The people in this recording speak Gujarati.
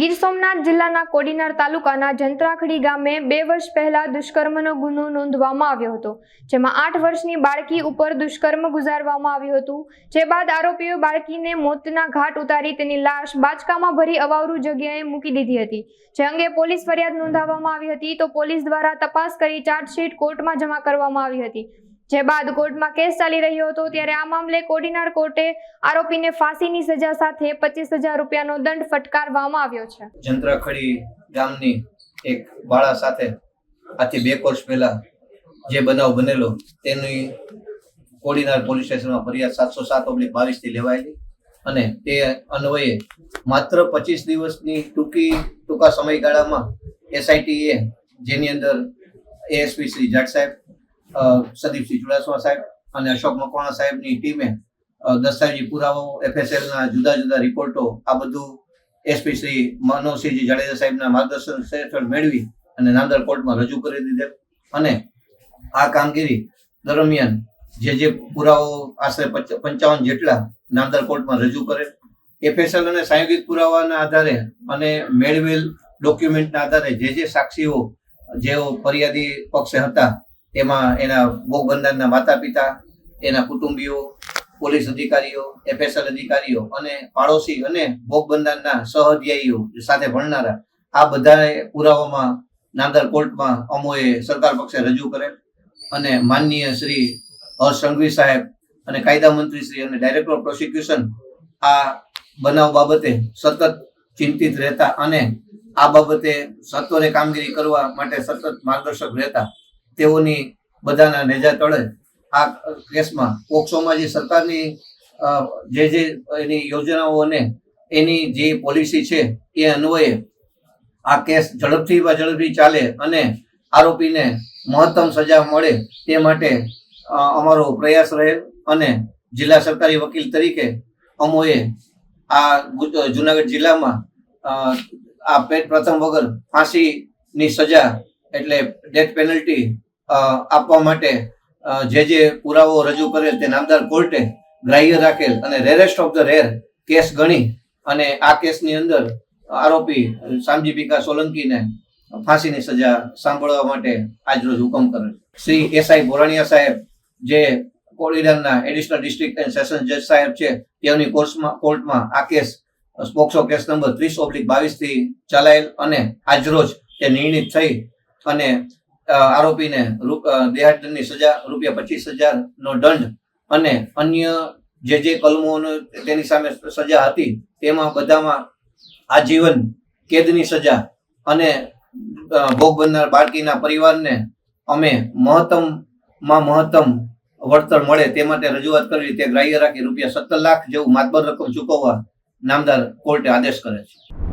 ગીર સોમનાથ જિલ્લાના કોડીનાર તાલુકાના જંત્રાખડી ગામે બે વર્ષ પહેલા દુષ્કર્મનો ગુનો નોંધવામાં આવ્યો હતો, જેમાં આઠ વર્ષની બાળકી ઉપર દુષ્કર્મ ગુજારવામાં આવ્યું હતું. જે બાદ આરોપીઓ બાળકીને મોતના ઘાટ ઉતારી તેની લાશ બાચકામાં ભરી અવાવરૂ જગ્યાએ મૂકી દીધી હતી. જે અંગે પોલીસ ફરિયાદ નોંધાવવામાં આવી હતી તો પોલીસ દ્વારા તપાસ કરી ચાર્જશીટ કોર્ટમાં જમા કરવામાં આવી હતી. જે બાદ કોર્ટમાં કેસ ચાલી રહ્યો હતો ત્યારે આ મામલે કોડીનાર કોર્ટે આરોપીને ફાંસીની સજા સાથે પચીસ હજાર રૂપિયાનો દંડ ફટકારવામાં આવ્યો છે. જંત્રાખડી ગામની એક બાળા સાથે આથી બે વર્ષ પહેલા જે બનાવ બનેલો તેની કોડીનાર પોલીસ સ્ટેશનમાં ફરિયાદ સાતસો સાત ઓગણીસ બાવીસ લેવાયેલી અને તે અન્વયે માત્ર પચીસ દિવસની ટૂંકી, ટૂંકા સમયગાળામાં એસઆઈટીએ જેની અંદર એએસપી શ્રી જાટ સાહેબ સદીપસિંહ ચુડાસમા સાહેબ અને અશોક મકવાણા સાહેબની ટીમે દસ્તાવેજી પુરાવો એફએસએલના જુદા જુદા રિપોર્ટો, આ બધું એસપી શ્રી મનોજસિંહજી જાડેજા સાહેબના માર્ગદર્શન હેઠળ મેળવી અને નાંદર કોર્ટમાં રજૂ કરી દીધેલ. અને આ કામગીરી દરમિયાન જે જે પુરાવો આશરે પંચ- પંચાવન જેટલા નાંદર કોર્ટમાં રજૂ કરેલ. એફએસએલ અને સાયોગિક પુરાવાના આધારે અને મેળવેલ ડોક્યુમેન્ટના આધારે જે જે સાક્ષીઓ જેઓ ફરિયાદી પક્ષે હતા તેમાં એના ભોગ બંધારના માતા પિતા એના કુટુંબીઓ, પોલીસ અધિકારીઓ એફએસએલ અધિકારીઓ અને પાડોશી અને ભોગ બંધારના સહઅધ્યાયીઓ સાથે ભણનારા, આ બધા પુરાવામાં નાંદર કોર્ટમાં અમોએ સરકાર પક્ષે રજૂ કરેલ અને માનનીય શ્રી હર્ષ સંઘવી સાહેબ અને કાયદા મંત્રી શ્રી અને ડાયરેક્ટર પ્રોસિક્યુશન આ બનાવ બાબતે સતત ચિંતિત રહેતા અને આ બાબતે સત્વરે કામગીરી કરવા માટે સતત માર્ગદર્શક રહેતા તેઓની બધાના નેજા તળે આ કેસમાં પોક્સોમાં જે સરકારની જે જે એની યોજનાઓ અને એની જે પોલિસી છે એ અન્વયે આ કેસ ઝડપથી ઝડપથી ચાલે અને આરોપીને મહત્તમ સજા મળે તે માટે અમારો પ્રયાસ રહે અને જિલ્લા સરકારી વકીલ તરીકે અમોએ આ જુનાગઢ જિલ્લામાં આ પેટ પ્રથમ વગર ફાંસીની સજા એટલે ડેથ પેનલ્ટી આપવા માટે જે જે પુરાવો રજૂ કરેલ તે નામદાર કોર્ટે ગ્રાહ્ય રાખેલ અને rarest of the rare case ગણી અને આ કેસની અંદર આરોપી સામજી પીકા સોલંકીને ફાંસીની સજા સાંભળવા માટે આજરોજ હુકમ કરેલ. શ્રી એસઆઈ બોરાણીયા સાહેબ, જે કોડીનારના એડિશનલ ડિસ્ટ્રિક્ટ એન્ડ સેશન જજ સાહેબ છે તેઓની કોર્સમાં, કોર્ટમાં આ કેસ, સ્પોક્સો કેસ નંબર ત્રીસ ઓબ્લિક બાવીસથી ચલાયેલ અને આજરોજ તે નિર્ણિત થઈ અને આરોપીને દેહાટનની સજા, રૂપિયા પચીસ હજાર નો દંડ અને અન્ય જે જે કલમોનો તેની સામે સજા હતી, તેમાં બધામાં આજીવન કેદની સજા અને ભોગ બનનાર બાળકીના પરિવારને અમે મહત્તમમાં મહત્તમ વળતર મળે તે માટે રજૂઆત કરી, તે ગ્રાહ્ય રાખી રૂપિયા સત્તર લાખ જેવું માતબર રકમ ચૂકવવા નામદાર કોર્ટે આદેશ કરે છે.